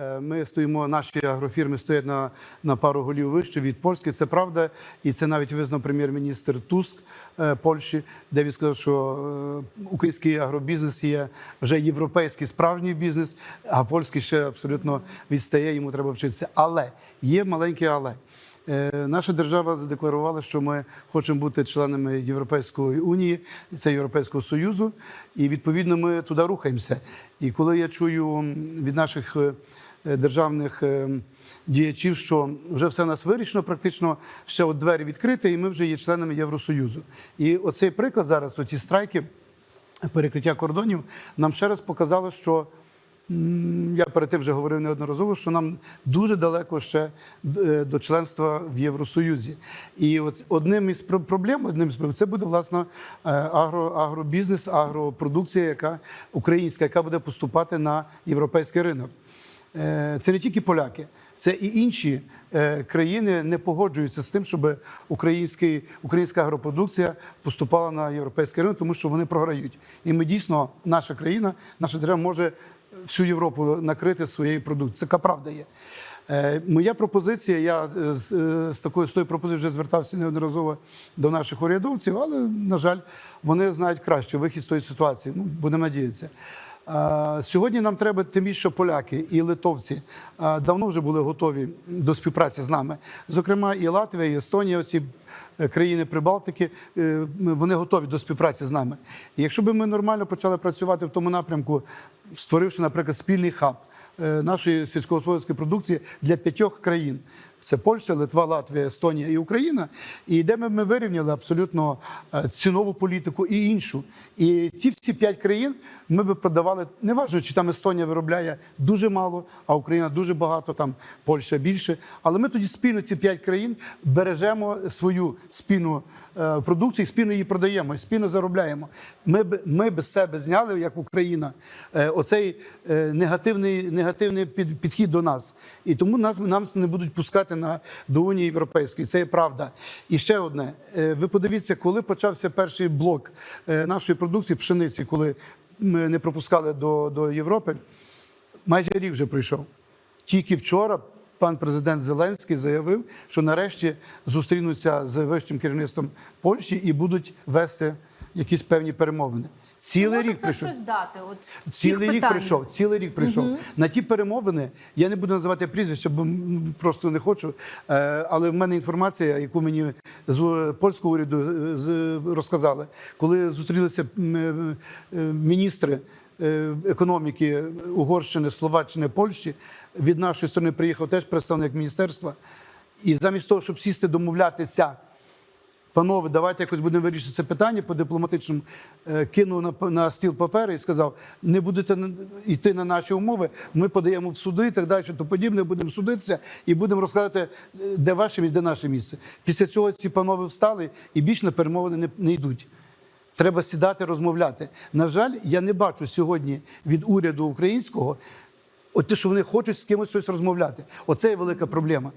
Е, Ми стоїмо, наші агрофірми стоять на, на пару голів вище від польських. Це правда, і це навіть визнав прем'єр-міністр Туск е, Польщі, де він сказав, що е, український агробізнес є вже європейський справжній бізнес, а польський ще абсолютно відстає. Йому треба вчитися. Але є маленьке але. Е, Наша держава задекларувала, що ми хочемо бути членами Європейської унії, це Європейського союзу, і відповідно ми туди рухаємося. І коли я чую від наших е, державних е, діячів, що вже все у нас вирішено, практично ще от двері відкриті, і ми вже є членами Євросоюзу. І оцей приклад зараз, оці страйки, перекриття кордонів, нам ще раз показало, що Я перед тим вже говорив неодноразово, що нам дуже далеко ще е, до членства в Євросоюзі. І от одним із проблем, одним із проблем, це буде власне е, агро, агробізнес, агропродукція, яка українська, яка буде поступати на європейський ринок. Е, Це не тільки поляки, це і інші країни не погоджуються з тим, щоб українська агропродукція поступала на європейський ринок, тому що вони програють. І ми дійсно, наша країна, наша держава може всю Європу накрити своєю продукцією. Яка правда є. Е, Моя пропозиція, я е, е, з такою з тою пропозицією вже звертався неодноразово до наших урядовців, але, на жаль, вони знають краще вихід з тої ситуації. Ну, будемо надіятися. Сьогодні нам треба тим більше, що поляки і литовці давно вже були готові до співпраці з нами. Зокрема, і Латвія, і Естонія, оці е, країни Прибалтики, е, вони готові до співпраці з нами. І якщо б ми нормально почали працювати в тому напрямку, створивши, наприклад, спільний хаб е, нашої сільськогосподарської продукції для п'ятьох країн. Це Польща, Литва, Латвія, Естонія і Україна. І де ми, ми вирівняли абсолютно е, цінову політику і іншу. І ті всі п'ять країн ми би продавали, не важливо, чи там Естонія виробляє дуже мало, а Україна дуже багато, там Польща більше. Але ми тоді спільно ці п'ять країн бережемо свою спільну е, продукцію, спільно її продаємо, спільно заробляємо. Ми б ми без себе зняли, як Україна, е, оцей е, негативний, негативний під, підхід до нас. І тому нас нам не будуть пускати на до Унії Європейської. Це є правда. І ще одне: ви подивіться, коли почався перший блок нашої продукції пшениці, коли ми не пропускали до, до Європи, майже рік вже пройшов. Тільки вчора пан президент Зеленський заявив, що нарешті зустрінуться з вищим керівництвом Польщі і будуть вести якісь певні перемовини. Цілий рік це прийшов. дати? От Цілий рік прийшов. Цілий рік прийшов. На ті перемовини я не буду називати прізвища, бо просто не хочу. Е, Але в мене інформація, яку мені з польського уряду е, розказали, коли зустрілися е, міністри. Е, Економіки Угорщини, Словаччини, Польщі від нашої сторони приїхав теж представник міністерства. І замість того, щоб сісти домовлятися Панове, давайте якось будемо вирішити це питання по дипломатичному. Е, Кинув на, на стіл папери і сказав: не будете йти на наші умови, ми подаємо в суди і так далі, то подібне, будемо судитися і будемо розказувати, е, де ваше місце, де наше місце. Після цього ці панове встали і більш на перемовини не, не йдуть. Треба сідати, розмовляти. На жаль, я не бачу сьогодні від уряду українського, от те, що вони хочуть з кимось щось розмовляти. Оце є велика проблема.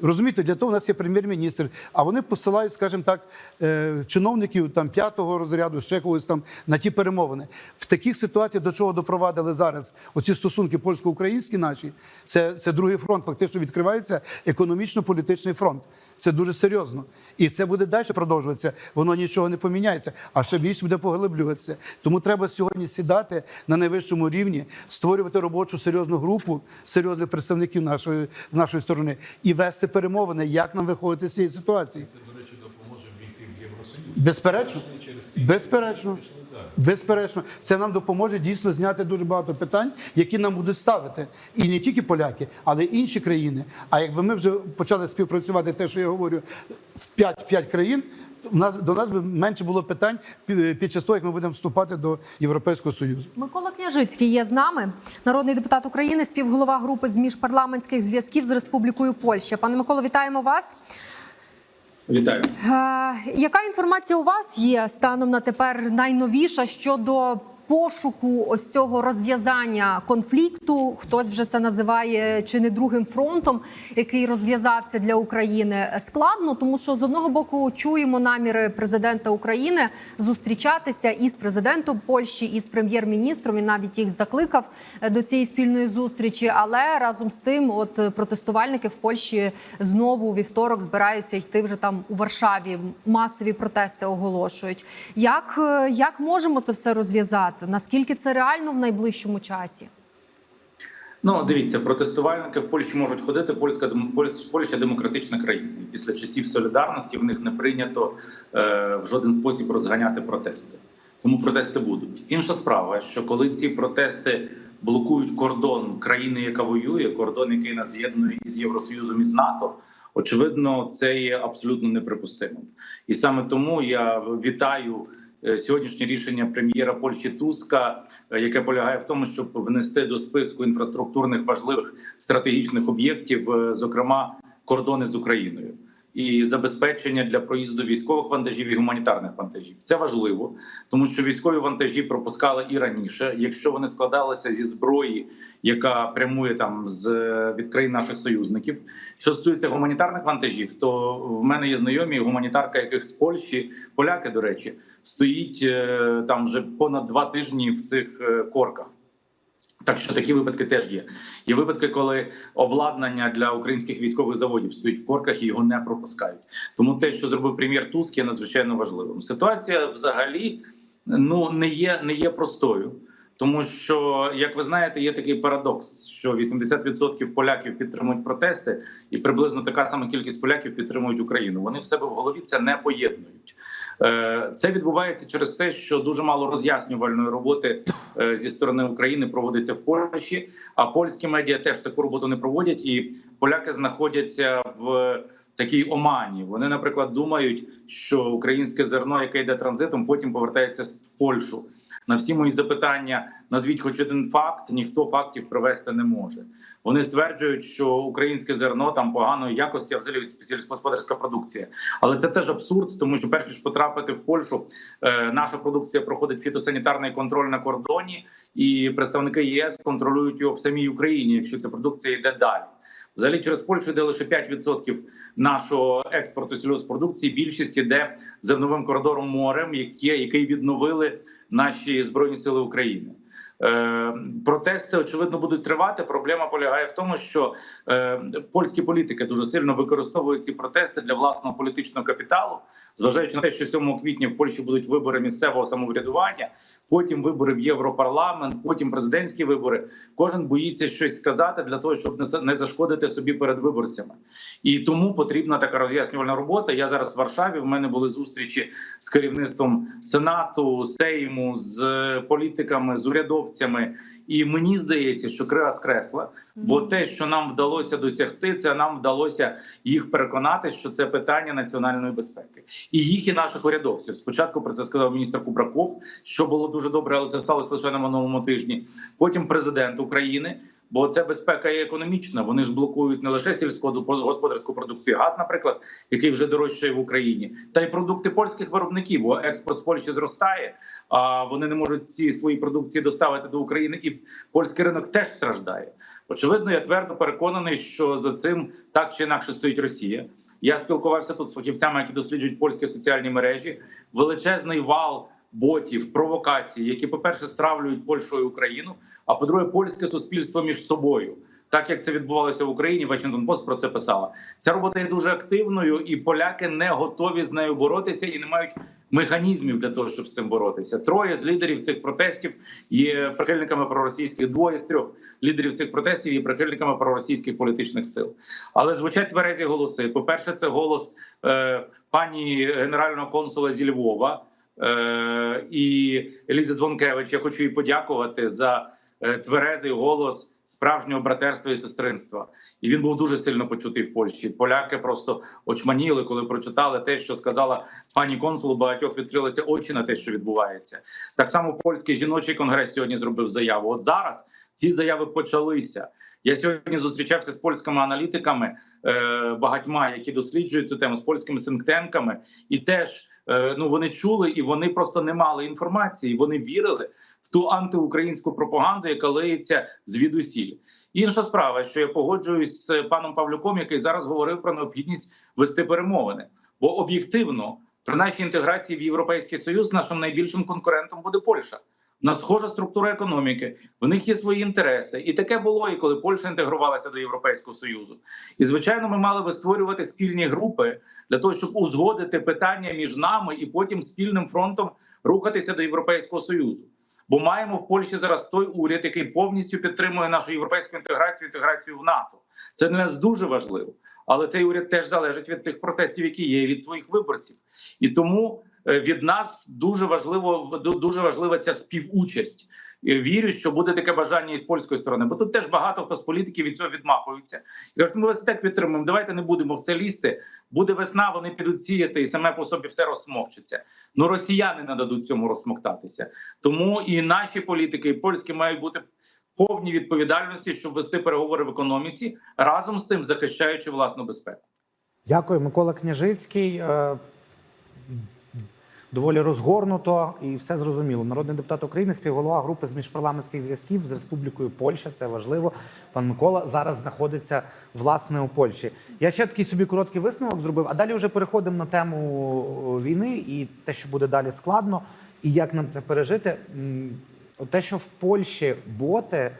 Розумієте, для того у нас є прем'єр-міністр, а вони посилають, скажімо так, е, чиновників там п'ятого розряду, ще когось там на ті перемовини. В таких ситуаціях до чого допровадили зараз оці стосунки польсько-українські наші, це, це другий фронт. Фактично відкривається економічно-політичний фронт. Це дуже серйозно. І це буде далі продовжуватися. Воно нічого не поміняється, а ще більше буде поглиблюватися. Тому треба сьогодні сідати на найвищому рівні, створювати робочу серйозну групу серйозних представників нашої, нашої сторони і вести перемовини, як нам виходити з цієї ситуації. Це, до речі, допоможе війти в Євросоюз. Безперечно, безперечно. Безперечно, це нам допоможе дійсно зняти дуже багато питань, які нам будуть ставити. І не тільки поляки, але й інші країни. А якби ми вже почали співпрацювати, те, що я говорю, в 5, країн, в нас до нас би менше було питань під час того, як ми будемо вступати до Європейського Союзу. Микола Княжицький є з нами, народний депутат України, співголова групи з міжпарламентських зв'язків з Республікою Польща. Пане Миколо, вітаємо вас. Вітаю. Е, яка інформація у вас є станом на тепер найновіша щодо пошуку ось цього розв'язання конфлікту. Хтось вже це називає чи не другим фронтом, який розв'язався для України складно, тому що з одного боку чуємо наміри президента України зустрічатися із президентом Польщі, і з прем'єр-міністром. Він навіть їх закликав е, до цієї спільної зустрічі. Але разом з тим, от е, протестувальники в Польщі знову у вівторок збираються йти вже там у Варшаві. Масові протести оголошують. Як, е, як можемо це все розв'язати? Наскільки це реально в найближчому часі? Ну, дивіться, протестувальники в Польщі можуть ходити. Польська Польща, демократична країна. Після часів солідарності в них не прийнято е, в жоден спосіб розганяти протести. Тому протести будуть. Інша справа, що коли ці протести блокують кордон країни, яка воює, кордон, який нас з'єднує із Євросоюзом і з НАТО. Очевидно, це є абсолютно неприпустимим, і саме тому я вітаю сьогоднішнє рішення прем'єра Польщі Туска, е, яке полягає в тому, щоб внести до списку інфраструктурних важливих стратегічних об'єктів, е, зокрема кордони з Україною. І забезпечення для проїзду військових вантажів і гуманітарних вантажів це важливо, тому що військові вантажі пропускали і раніше, якщо вони складалися зі зброї, яка прямує там з е, від країн наших союзників. Що стосується гуманітарних вантажів, то в мене є знайомі гуманітарка, яких з Польщі, поляки, до речі, стоїть е, там вже понад два тижні в цих е, корках. Так що такі випадки теж є. Є випадки, коли обладнання для українських військових заводів стоїть в корках і його не пропускають. Тому те, що зробив прем'єр Туск, є надзвичайно важливим. Ситуація взагалі ну не є, не є простою. Тому що, як ви знаєте, є такий парадокс, що 80% поляків підтримують протести, і приблизно така сама кількість поляків підтримують Україну. Вони в себе в голові це не поєднують. Е, Це відбувається через те, що дуже мало роз'яснювальної роботи е, зі сторони України проводиться в Польщі. А польські медіа теж таку роботу не проводять, і поляки знаходяться в такій омані. Вони, наприклад, думають, що українське зерно, яке йде транзитом, потім повертається в Польщу. На всі мої запитання назвіть хоч один факт, ніхто фактів привести не може. Вони стверджують, що українське зерно там поганої якості, а взагалі сільськогосподарська продукція. Але це теж абсурд, тому що перш ніж потрапити в Польщу, е, наша продукція проходить фітосанітарний контроль на кордоні, і представники ЄС контролюють його в самій Україні, якщо ця продукція йде далі. Взагалі через Польщу йде лише 5% нашого експорту сільгоспродукції. Більшість іде зерновим коридором морем, який відновили наші збройні сили України. Е, протести очевидно будуть тривати. Проблема полягає в тому, що е, польські політики дуже сильно використовують ці протести для власного політичного капіталу, зважаючи на те, що 7 квітня в Польщі будуть вибори місцевого самоврядування, потім вибори в Європарламент, потім президентські вибори. Кожен боїться щось сказати для того, щоб не зашкодити собі перед виборцями. І тому потрібна така роз'яснювальна робота. Я зараз в Варшаві. В мене були зустрічі з керівництвом Сенату, Сейму, з політиками, з урядовцями. І мені здається, що крива скресла, бо те, що нам вдалося досягти, це нам вдалося їх переконати, що це питання національної безпеки, і їх і наших урядовців. Спочатку про це сказав міністр Кубраков, що було дуже добре, але це сталося лише на минулому тижні. Потім президент України. Бо це безпека і економічна. Вони ж блокують не лише сільськогосподарську продукцію, газ, наприклад, який вже дорожчає в Україні, та й продукти польських виробників. Бо експорт з Польщі зростає, а вони не можуть ці свої продукції доставити до України, і польський ринок теж страждає. Очевидно, я твердо переконаний, що за цим так чи інакше стоїть Росія. Я спілкувався тут з фахівцями, які досліджують польські соціальні мережі. Величезний вал ботів, провокацій, які, по-перше, стравлюють Польщу і Україну, а по-друге, польське суспільство між собою. Так як це відбувалося в Україні, Washington Post про це писала. Ця робота є дуже активною, і поляки не готові з нею боротися і не мають механізмів для того, щоб з цим боротися. Троє з лідерів цих протестів є прихильниками проросійських. Двоє з трьох лідерів цих протестів є прихильниками проросійських політичних сил. Але звучать тверезі голоси. По перше, це голос е, пані генерального консула зі Львова. Е, і Елізи Дзвонкевич. Я хочу їй подякувати за е, тверезий голос справжнього братерства і сестринства. І він був дуже сильно почутий в Польщі. Поляки просто очманіли, коли прочитали те, що сказала пані консул. Багатьох відкрилися очі на те, що відбувається. Так само польський жіночий конгрес сьогодні зробив заяву. От зараз ці заяви почалися. Я сьогодні зустрічався з польськими аналітиками, е, багатьма, які досліджують цю тему з польськими синктенками, і теж е, ну вони чули і вони просто не мали інформації. Вони вірили в ту антиукраїнську пропаганду, яка лиється звідусіль. Інша справа, що я погоджуюсь з паном Павлюком, який зараз говорив про необхідність вести перемовини, бо об'єктивно при нашій інтеграції в Європейський Союз нашим найбільшим конкурентом буде Польща. У нас схожа структура економіки, в них є свої інтереси, і таке було і коли Польща інтегрувалася до Європейського союзу. І звичайно, ми мали би створювати спільні групи для того, щоб узгодити питання між нами і потім спільним фронтом рухатися до Європейського союзу. Бо маємо в Польщі зараз той уряд, який повністю підтримує нашу європейську інтеграцію, інтеграцію в НАТО. Це для нас дуже важливо. Але цей уряд теж залежить від тих протестів, які є, від своїх виборців. І тому від нас дуже важливо дуже важлива ця співучасть. Е, Вірю, що буде таке бажання і з польської сторони, бо тут теж багато хто з політиків від цього відмахуються. І кажуть, ми вас так підтримуємо. Давайте не будемо в це лізти. Буде весна, вони підуть сіяти, і саме по собі все розсмокчеться. Ну росіяни не дадуть цьому розсмоктатися. Тому і наші політики, і польські мають бути повні відповідальності, щоб вести переговори в економіці, разом з тим захищаючи власну безпеку. Дякую, Микола Княжицький. Е, Доволі розгорнуто і все зрозуміло. Народний депутат України, співголова групи з міжпарламентських зв'язків з Республікою Польща. Це важливо. Пан Микола зараз знаходиться власне у Польщі. Я ще такий собі короткий висновок зробив. А далі вже переходимо на тему війни і те, що буде далі складно, і як нам це пережити. Те, що в Польщі боти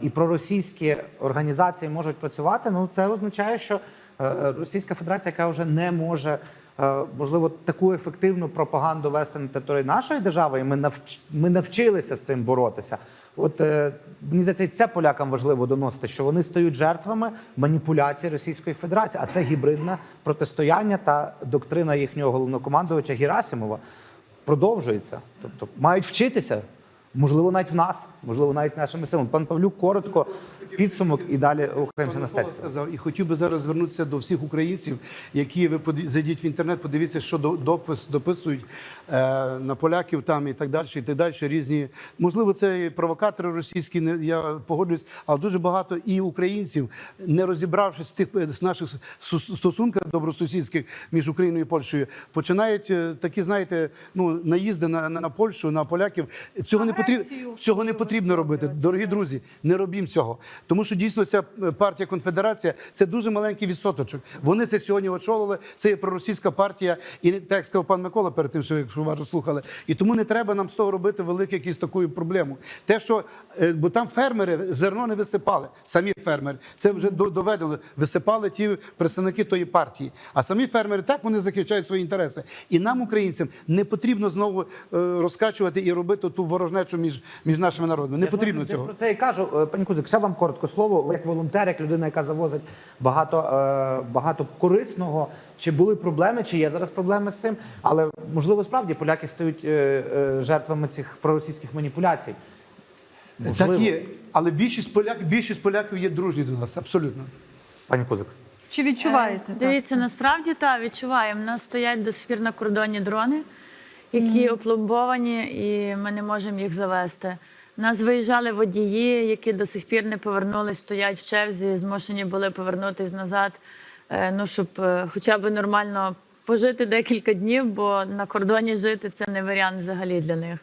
і проросійські організації можуть працювати, ну це означає, що е, Російська Федерація, яка вже не може е, можливо таку ефективну пропаганду вести на території нашої держави, і ми навч... ми навчилися з цим боротися. От е, мені здається, це полякам важливо доносити, що вони стають жертвами маніпуляцій Російської Федерації, а це гібридне протистояння та доктрина їхнього головнокомандувача Герасимова продовжується. Тобто мають вчитися. Можливо, навіть в нас, можливо, навіть нашими силами. Пан Павлюк коротко підсумок і далі рухаємося на Микола сказав, і хотів би зараз звернутися до всіх українців, які ви зайдіть в інтернет, подивіться, що до- допис дописують е, на поляків там і так далі, і так далі. Різні можливо, це і провокатори російські. Не я погоджуюсь, але дуже багато і українців, не розібравшись з тих з наших су- стосунках добросусідських між Україною і Польщею, починають е, такі, знаєте, ну наїзди на, на, на Польщу, на поляків. Цього не потрібно. Цього не потрібно робити. Дорогі друзі, не робім цього. Тому що дійсно ця е, партія конфедерація це дуже маленький відсоточок. Вони це сьогодні очолили. Це є проросійська партія, і так як сказав пан Микола перед тим, що якщо уважно слухали. І тому не треба нам з того робити велику якусь таку проблему. Те, що е, бо там фермери зерно не висипали, самі фермери. Це вже до- доведено. Висипали ті представники тої партії. А самі фермери так вони захищають свої інтереси. І нам, українцям, не потрібно знову е, розкачувати і робити ту ворожнечу між, між нашими народами. Не Я потрібно цього. Про це і кажу. Пані Кузик, ще вам коротко слово. Як волонтер, як людина, яка завозить багато, е, багато корисного. Чи були проблеми, чи є зараз проблеми з цим? Але можливо, справді поляки стають е, е, жертвами цих проросійських маніпуляцій. Можливо. Так є, але більшість поляк, більшість поляків є дружні до нас, абсолютно. Пані Кузик. Чи відчуваєте? Е, Дивіться, так? насправді так, відчуваємо. У нас стоять до сих пір на кордоні дрони, які опломбовані, і ми не можемо їх завести. Нас виїжджали водії, які до сих пір не повернулись, стоять в черзі, змушені були повернутись назад, е, ну, щоб е, хоча б нормально пожити декілька днів, бо на кордоні жити це не варіант взагалі для них.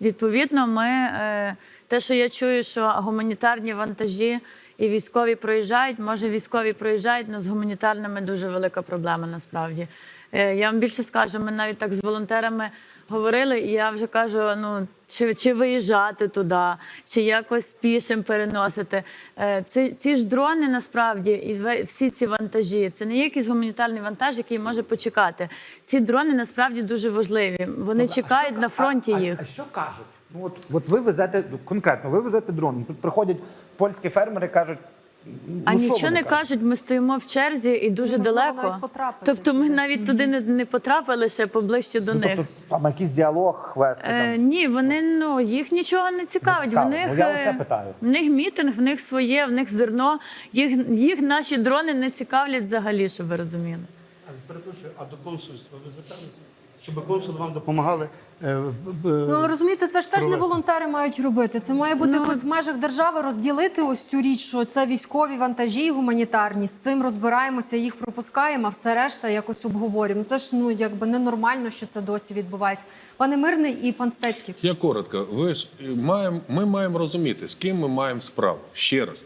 Відповідно, ми е, те, що я чую, що гуманітарні вантажі і військові проїжджають, може військові проїжджають, але з гуманітарними дуже велика проблема насправді. Я вам більше скажу, ми навіть так з волонтерами говорили, і я вже кажу: ну чи, чи виїжджати туди, чи якось пішим переносити. Е, Ці, ці ж дрони насправді і всі ці вантажі, це не якийсь гуманітарний вантаж, який може почекати. Ці дрони насправді дуже важливі. Вони чекають на фронті а, їх. А, а що кажуть? Ну от, от ви везете конкретно, ви везете дрон. Тут приходять польські фермери, кажуть. Ну, А що нічого не кажуть, ми стоїмо в черзі і дуже Неможливо далеко. навіть Тобто ми навіть туди не, не потрапили ще поближче до Ну, них. тобто там якийсь діалог вести. Е, там. ні, вони ну їх нічого не цікавить. цікаво. В них Ну, я е, оце питаю. в них мітинг, в них своє, в них зерно. Їх їх наші дрони не цікавлять взагалі, щоб ви розуміли. А, Перепрошую, а до консульства ви зверталися? щоб консули вам допомагали. Е, Ну, розумієте, це ж теж не волонтери мають робити. Це має бути Ну, в межах держави розділити ось цю річ, що це військові вантажі і гуманітарні. З цим розбираємося, їх пропускаємо, а все решта якось обговорюємо. Це ж ну якби ненормально, що це досі відбувається. Пане Мирний і пан Стецький. Я коротко. Ви ж е, маємо, ми маємо розуміти, з ким ми маємо справу. Ще раз.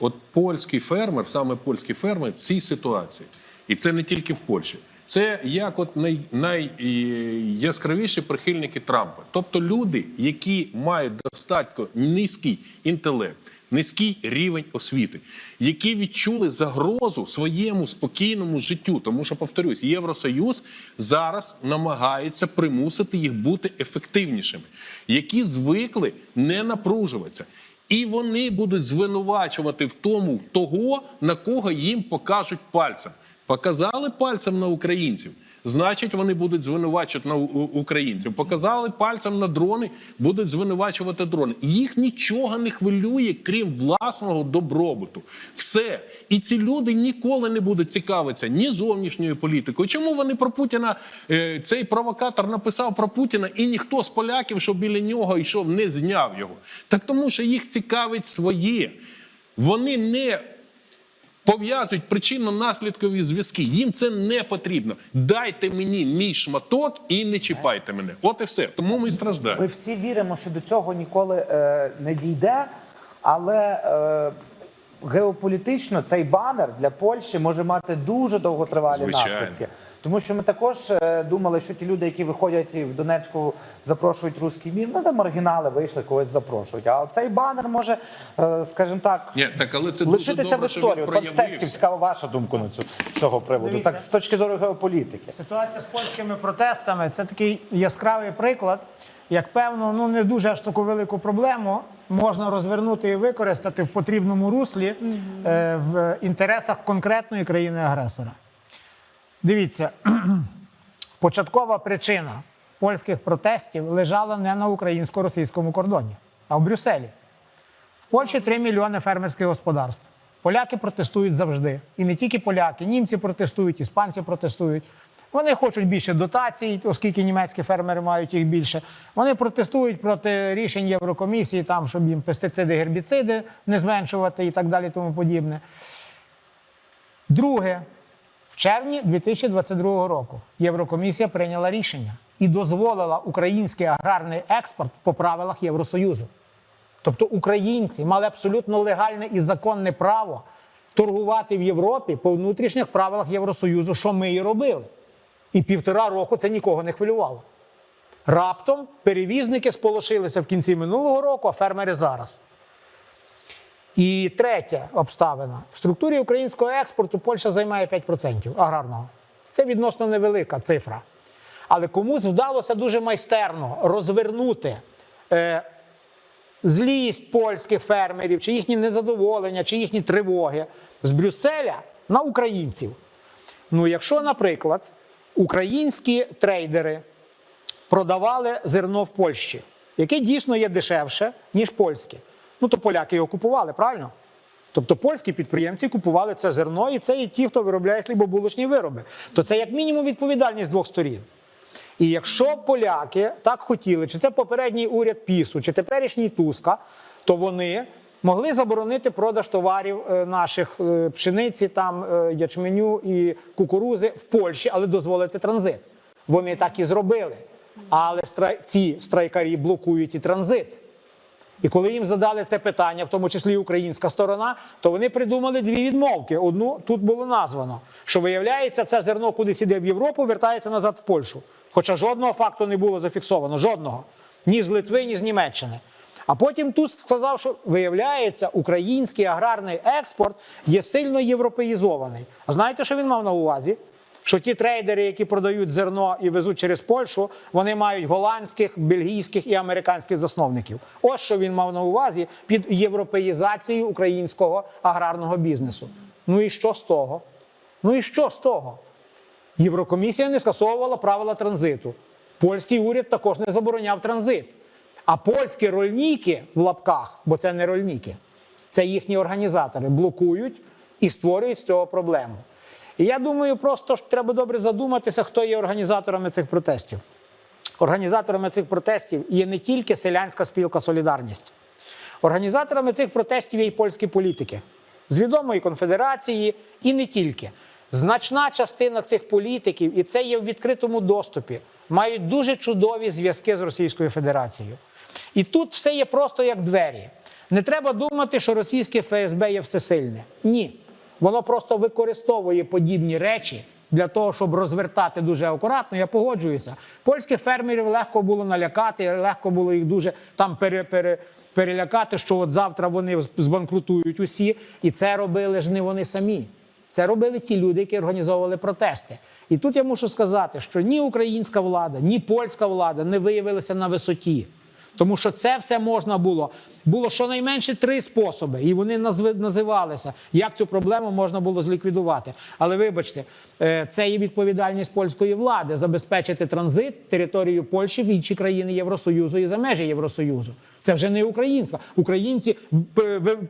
От польський фермер, саме польський фермер в цій ситуації, і це не тільки в Польщі. Це як от най, найяскравіші прихильники Трампа, тобто люди, які мають достатньо низький інтелект, низький рівень освіти, які відчули загрозу своєму спокійному життю. Тому що, повторюсь, Євросоюз зараз намагається примусити їх бути ефективнішими, які звикли не напружуватися. І вони будуть звинувачувати в тому того, на кого їм покажуть пальцем. Показали пальцем на українців. Значить, вони будуть звинувачувати на українців. Показали пальцем на дрони, будуть звинувачувати дрони. Їх нічого не хвилює, крім власного добробуту. Все. І ці люди ніколи не будуть цікавитися ні зовнішньою політикою. Чому вони про Путіна е, цей провокатор написав про Путіна, і ніхто з поляків, що біля нього йшов, не зняв його? Так тому, що їх цікавить своє. Вони не пов'язують причинно-наслідкові зв'язки. Їм це не потрібно. Дайте мені мій шматок і не чіпайте мене. От і все. Тому ми і Ми всі віримо, що до цього ніколи е, не дійде, але е, геополітично цей банер для Польщі може мати дуже довготривалі Звичайно. наслідки. Тому що ми також е, думали, що ті люди, які виходять і в Донецьку, запрошують русський мір, ну там маргінали вийшли, когось запрошують. А цей банер може, е, скажімо так, Ні, так але це лишитися в добре, він історію. Пан Стецький, цікава ваша думка на цю з цього приводу. Дивіться. Так, з точки зору геополітики. Ситуація з польськими протестами це такий яскравий приклад, як певно, ну не дуже аж таку велику проблему можна розвернути і використати в потрібному руслі е, в інтересах конкретної країни-агресора. Дивіться, початкова причина польських протестів лежала не на українсько-російському кордоні, а в Брюсселі. В Польщі 3 мільйони фермерських господарств. Поляки протестують завжди. І не тільки поляки, німці протестують, іспанці протестують. Вони хочуть більше дотацій, оскільки німецькі фермери мають їх більше. Вони протестують проти рішень Єврокомісії, там, щоб їм пестициди, гербіциди не зменшувати і так далі, тому подібне. Друге, в червні 2022 року Єврокомісія прийняла рішення і дозволила український аграрний експорт по правилах Євросоюзу. Тобто українці мали абсолютно легальне і законне право торгувати в Європі по внутрішніх правилах Євросоюзу, що ми і робили. І півтора року це нікого не хвилювало. Раптом перевізники сполошилися в кінці минулого року, а фермери зараз. І третя обставина: в структурі українського експорту Польща займає 5% аграрного. Це відносно невелика цифра. Але комусь вдалося дуже майстерно розвернути е, злість польських фермерів, чи їхні незадоволення, чи їхні тривоги з Брюсселя на українців. Ну, якщо, наприклад, українські трейдери продавали зерно в Польщі, яке дійсно є дешевше, ніж польське, ну то поляки його купували, правильно? Тобто польські підприємці купували це зерно, і це і ті, хто виробляє хлібобулочні вироби. То це як мінімум відповідальність двох сторін. І якщо поляки так хотіли, чи це попередній уряд Пісу, чи теперішній Туска, то вони могли заборонити продаж товарів е, наших е, пшениці, там е, ячменю і кукурузи в Польщі, але дозволити транзит. Вони так і зробили. Але ці страйкарі блокують і транзит. І коли їм задали це питання, в тому числі і українська сторона, то вони придумали дві відмовки. Одну тут було названо, що виявляється, це зерно кудись іде в Європу, вертається назад в Польщу. Хоча жодного факту не було зафіксовано, жодного. Ні з Литви, ні з Німеччини. А потім тут сказав, що виявляється, український аграрний експорт є сильно європеїзований. А знаєте, що він мав на увазі? Що ті трейдери, які продають зерно і везуть через Польщу, вони мають голландських, бельгійських і американських засновників. Ось що він мав на увазі під європеїзацією українського аграрного бізнесу. Ну і що з того? Ну і що з того? Єврокомісія не скасовувала правила транзиту. Польський уряд також не забороняв транзит. А польські рольніки в лапках, бо це не рольніки, це їхні організатори, блокують і створюють з цього проблему. І я думаю, просто ж треба добре задуматися, хто є організаторами цих протестів. Організаторами цих протестів є не тільки селянська спілка Солідарність. Організаторами цих протестів є і польські політики з відомої конфедерації, і не тільки. Значна частина цих політиків, і це є в відкритому доступі, мають дуже чудові зв'язки з Російською Федерацією. І тут все є просто як двері. Не треба думати, що російське ФСБ є всесильне. Ні. Воно просто використовує подібні речі для того, щоб розвертати дуже акуратно. Я погоджуюся. Польських фермерів легко було налякати, легко було їх дуже там пере, пере, перелякати, що от завтра вони збанкрутують усі. І це робили ж не вони самі. Це робили ті люди, які організовували протести. І тут я мушу сказати, що ні українська влада, ні польська влада не виявилися на висоті. Тому що це все можна було. Було щонайменше три способи, і вони називалися, як цю проблему можна було зліквідувати. Але вибачте, е, це є відповідальність польської влади забезпечити транзит територію Польщі в інші країни Євросоюзу і за межі Євросоюзу. Це вже не українська. Українці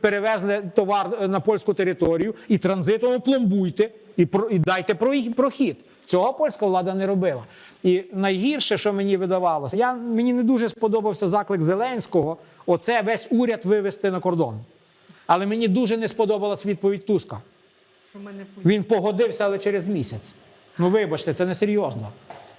перевезли товар е, на польську територію і транзитом опломбуйте і дайте про- прохід. Цього польська влада не робила. І найгірше, що мені видавалося, я, мені не дуже сподобався заклик Зеленського оце весь уряд вивести на кордон. Але мені дуже не сподобалась відповідь Туска. Він погодився, але через місяць. Ну, вибачте, це не серйозно.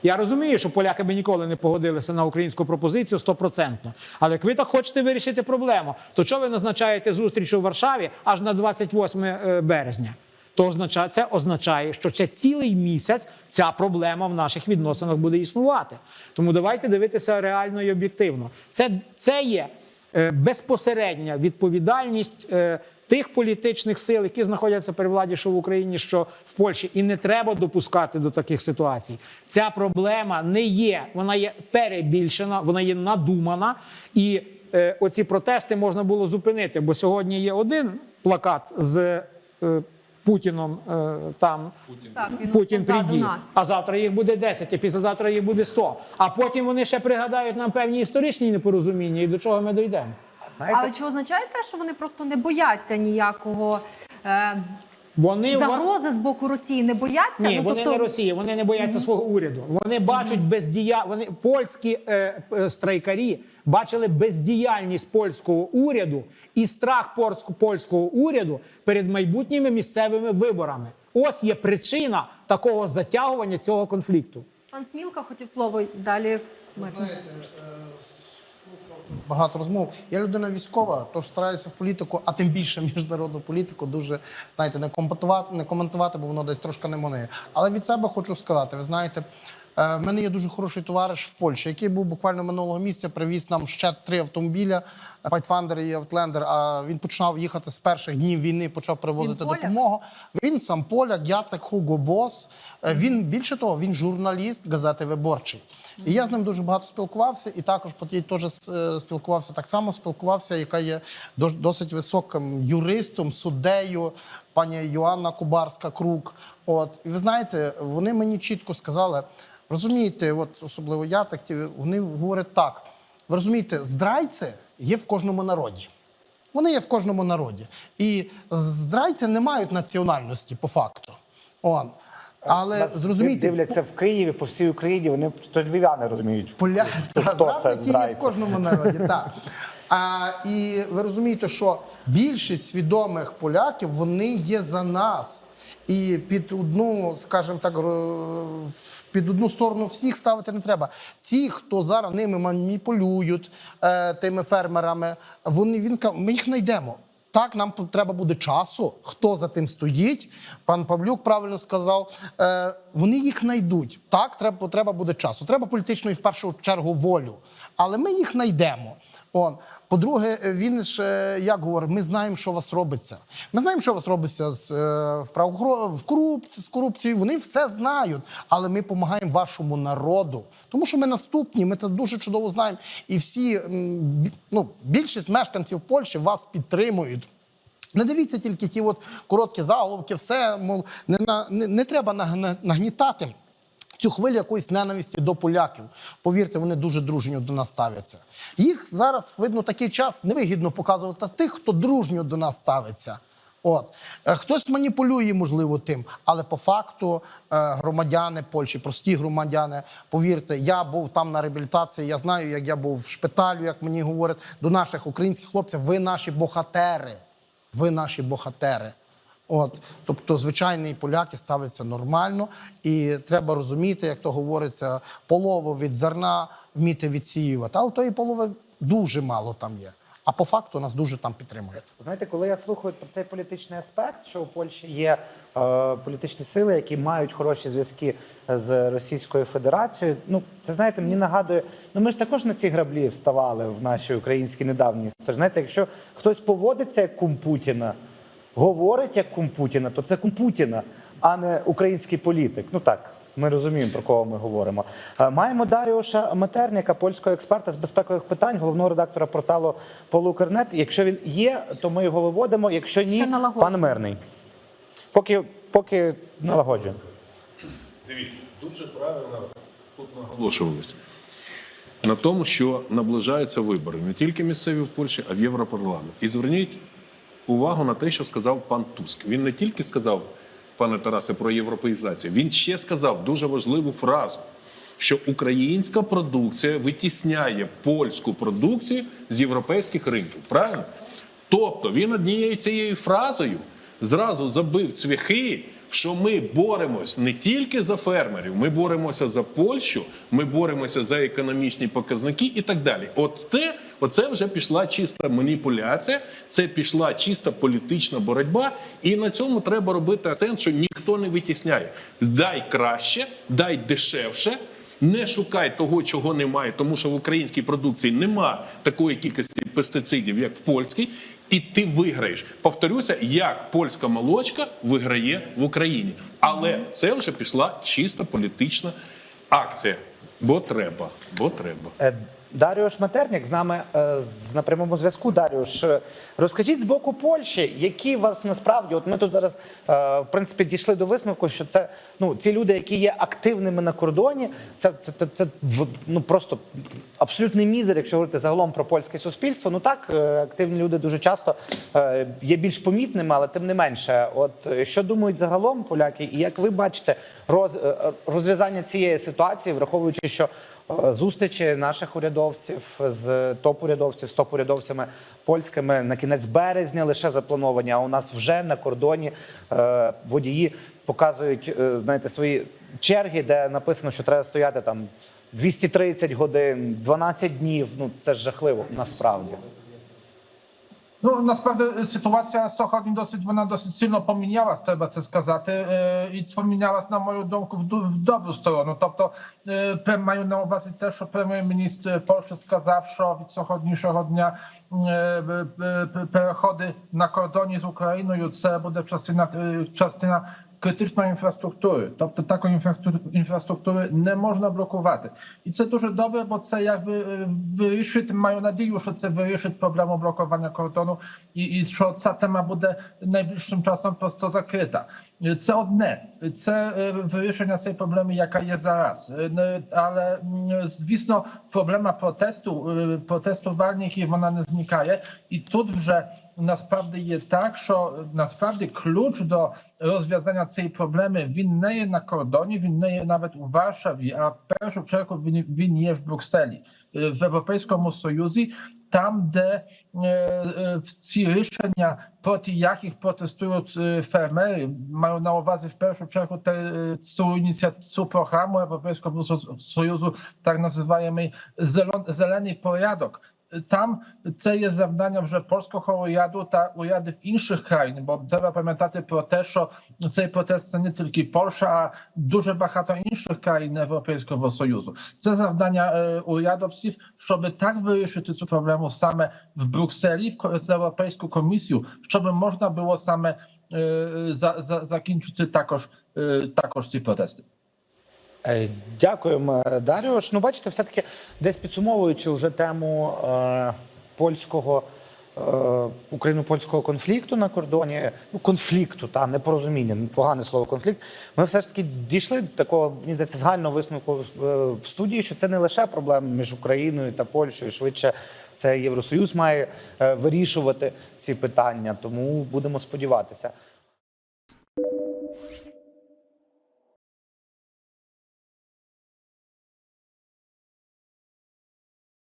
Я розумію, що поляки би ніколи не погодилися на українську пропозицію стопроцентно. Але як ви так хочете вирішити проблему, то чого ви назначаєте зустріч у Варшаві аж на 28 е, березня? То означає, це означає, що ще цілий місяць ця проблема в наших відносинах буде існувати. Тому давайте дивитися реально і об'єктивно. Це, це є е, безпосередня відповідальність е, тих політичних сил, які знаходяться при владі, що в Україні, що в Польщі, і не треба допускати до таких ситуацій. Ця проблема не є, вона є перебільшена, вона є надумана, і е, оці протести можна було зупинити. Бо сьогодні є один плакат з е, Путіном е, там. Так, Путін позаду а завтра їх буде 10, а післязавтра їх буде 100. А потім вони ще пригадають нам певні історичні непорозуміння, і до чого ми дійдемо. Знаєте, Але чи означає те, що вони просто не бояться ніякого е, Вони загрози з боку Росії? Не бояться? Ні, Ну, вони тобто- не Росія, вони не бояться свого уряду. Вони бачать бездія... вони польські е, е, страйкарі бачили бездіяльність польського уряду і страх польсько- польського уряду перед майбутніми місцевими виборами. Ось є причина такого затягування цього конфлікту. Пан Смілка хотів слово далі. ми. Багато розмов. Я людина військова, тож стараюся в політику, а тим більше міжнародну політику, дуже знаєте, не коментувати, не коментувати, бо воно десь трошки не моне. Але від себе хочу сказати: ви знаєте, е, в мене є дуже хороший товариш в Польщі, який був буквально минулого місяця, привіз нам ще три автомобіля. Pathfinder і Outlander, А він починав їхати з перших днів війни, почав привозити Він допомогу. Він сам поляк, Яцек Хуго Бос. Він більше того, він журналіст газети Виборчий. І я з ним дуже багато спілкувався, і також по тій теж е, спілкувався так само. Спілкувався, яка є дос- досить високим юристом, суддею, пані Йоанна Кубарська Крук. От і ви знаєте, вони мені чітко сказали: розумієте, от особливо я так вони говорять так: ви розумієте, здрайці є в кожному народі. Вони є в кожному народі. І здрайці не мають національності по факту. Он. Але Нас зрозумійте, дивляться в Києві по всій Україні. Вони то львів'яни розуміють. Поля... хто Та, це в кожному народі. Так. А, і ви розумієте, що більшість свідомих поляків вони є за нас. І під одну, скажімо так, під одну сторону всіх ставити не треба. Ті, хто зараз ними маніпулюють е, тими фермерами, вони він сказав, ми їх знайдемо. Так, нам треба буде часу. Хто за тим стоїть? Пан Павлюк правильно сказав. Е, вони їх знайдуть. Так, треба, треба буде часу. Треба політичної в першу чергу волю. Але ми їх знайдемо. Он. По-друге, він ж е, як говорить, ми знаємо, що у вас робиться. Ми знаємо, що у вас робиться з е, в правоохоро- в корупції, з корупцією. Вони все знають, але ми допомагаємо вашому народу. Тому що ми наступні, ми це дуже чудово знаємо. І всі ну, більшість мешканців Польщі вас підтримують. Не дивіться тільки ті от короткі заголовки, все мов не, на, не, не треба нагнітати. Цю хвилю якоїсь ненависті до поляків. Повірте, вони дуже дружньо до нас ставляться. Їх зараз, видно, такий час невигідно показувати тих, хто дружньо до нас ставиться. От Е, хтось маніпулює, можливо, тим, але по факту е, громадяни Польщі, прості громадяни, повірте, я був там на реабілітації. Я знаю, як я був в шпиталю, як мені говорять до наших українських хлопців. Ви наші богатери. Ви наші богатери. От, тобто, звичайні поляки ставляться нормально, і треба розуміти, як то говориться, полову від зерна вміти відсіювати. Але тої полови дуже мало там є. А по факту нас дуже там підтримують. Знаєте, коли я слухаю про цей політичний аспект, що у Польщі є е, політичні сили, які мають хороші зв'язки з Російською Федерацією. Ну, це знаєте, мені нагадує, ну ми ж також на ці граблі вставали в нашій українській недавній історії. Знаєте, якщо хтось поводиться як кум Путіна, говорить як кум Путіна, то це кум Путіна, а не український політик. Ну так. Ми розуміємо, про кого ми говоримо. Е, Маємо Даріуша Матерніка, польського експерта з безпекових питань, головного редактора порталу Полукернет. Якщо він є, то ми його виводимо. Якщо ні, пан Мирний. Поки, поки налагоджуємо. Дивіться, дуже правильно тут наголошувалося на тому, що наближаються вибори не тільки місцеві в Польщі, а в Європарламент. І зверніть увагу на те, що сказав пан Туск. Він не тільки сказав, пане Тарасе, про європеїзацію, він ще сказав дуже важливу фразу. Що українська продукція витісняє польську продукцію з європейських ринків. Правильно? Тобто він однією цією фразою зразу забив цвяхи, що ми боремось не тільки за фермерів, ми боремося за Польщу, ми боремося за економічні показники і так далі. От те, оце вже пішла чиста маніпуляція, це пішла чиста політична боротьба, і на цьому треба робити акцент, що ніхто не витісняє. Дай краще, дай дешевше. Не шукай того, чого немає, тому що в українській продукції нема такої кількості пестицидів, як в польській, і ти виграєш. Повторюся, як польська молочка виграє в Україні. Але це вже пішла чисто політична акція. Бо треба, бо треба. Даріуш Матерняк з нами е, на прямому зв'язку. Даріуш, е, розкажіть з боку Польщі, які вас насправді, от ми тут зараз е, в принципі дійшли до висновку, що це ну ці люди, які є активними на кордоні, це, це, це, це ну просто абсолютний мізер, якщо говорити загалом про польське суспільство. Ну так, активні люди дуже часто є більш помітними, але тим не менше, от що думають загалом поляки, і як ви бачите роз, розв'язання цієї ситуації, враховуючи, що Зустрічі наших урядовців з топ-урядовців, з топ-урядовцями польськими на кінець березня лише заплановані. А у нас вже на кордоні е, водії показують е, знаєте, свої черги, де написано, що треба стояти там 230 годин, 12 днів. Ну це ж жахливо насправді. Ну насправді ситуація сьогодні досить вона досить сильно помінялась, треба це сказати, е, і помінялась, на мою думку, в, ду- в добру сторону. Тобто е, пре- маю на увазі те, що прем'єр-міністр Польщі сказав, що від сьогоднішнього дня е, е, е, переходи на кордоні з Україною це буде частина е, частина критичної інфраструктури. Тобто такої інфраструктури, інфраструктури не можна блокувати. І це дуже добре, бо це якби е, вирішить, маю надію, що це вирішить проблему блокування кордону і, і що ця тема буде найbliższym часом просто закрита. Е, Це одне, це е, вирішення цієї проблеми, яка є зараз. Е, не- Але м, звісно, проблема протесту, е, протесту вальників, вона не зникає. І тут вже насправді є так, що насправді ключ до розв'язання цієї проблеми він не є на кордоні, він не є навіть у Варшаві, а в першу чергу він, він є в Брюсселі, е, в Європейському Союзі, там, де е, е, ці рішення, проти яких протестують е, фермери, маю на увазі в першу чергу те, е, цю ініціативу цю програму Європейського Со- Союзу, так називаємо «Зелон- зелений порядок. Там це є завдання вже польського уряду та урядів інших країн, бо треба пам'ятати про те, що цей протест це не тільки Польща, а дуже багато інших країн Європейського Союзу. Це завдання е, урядовців, щоб так вирішити цю проблему саме в Брюсселі, в ко- з Європейською комісією, щоб можна було саме е, за, Дякуємо, е, Даріош. Ну, бачите, все-таки десь підсумовуючи вже тему е, польського. е, Україно-польського конфлікту на кордоні, ну конфлікту, та непорозуміння, погане слово конфлікт. Ми все ж таки дійшли до такого, мені здається, загального висновку е, в студії, що це не лише проблема між Україною та Польщею, швидше Це Євросоюз має е, вирішувати ці питання, тому будемо сподіватися.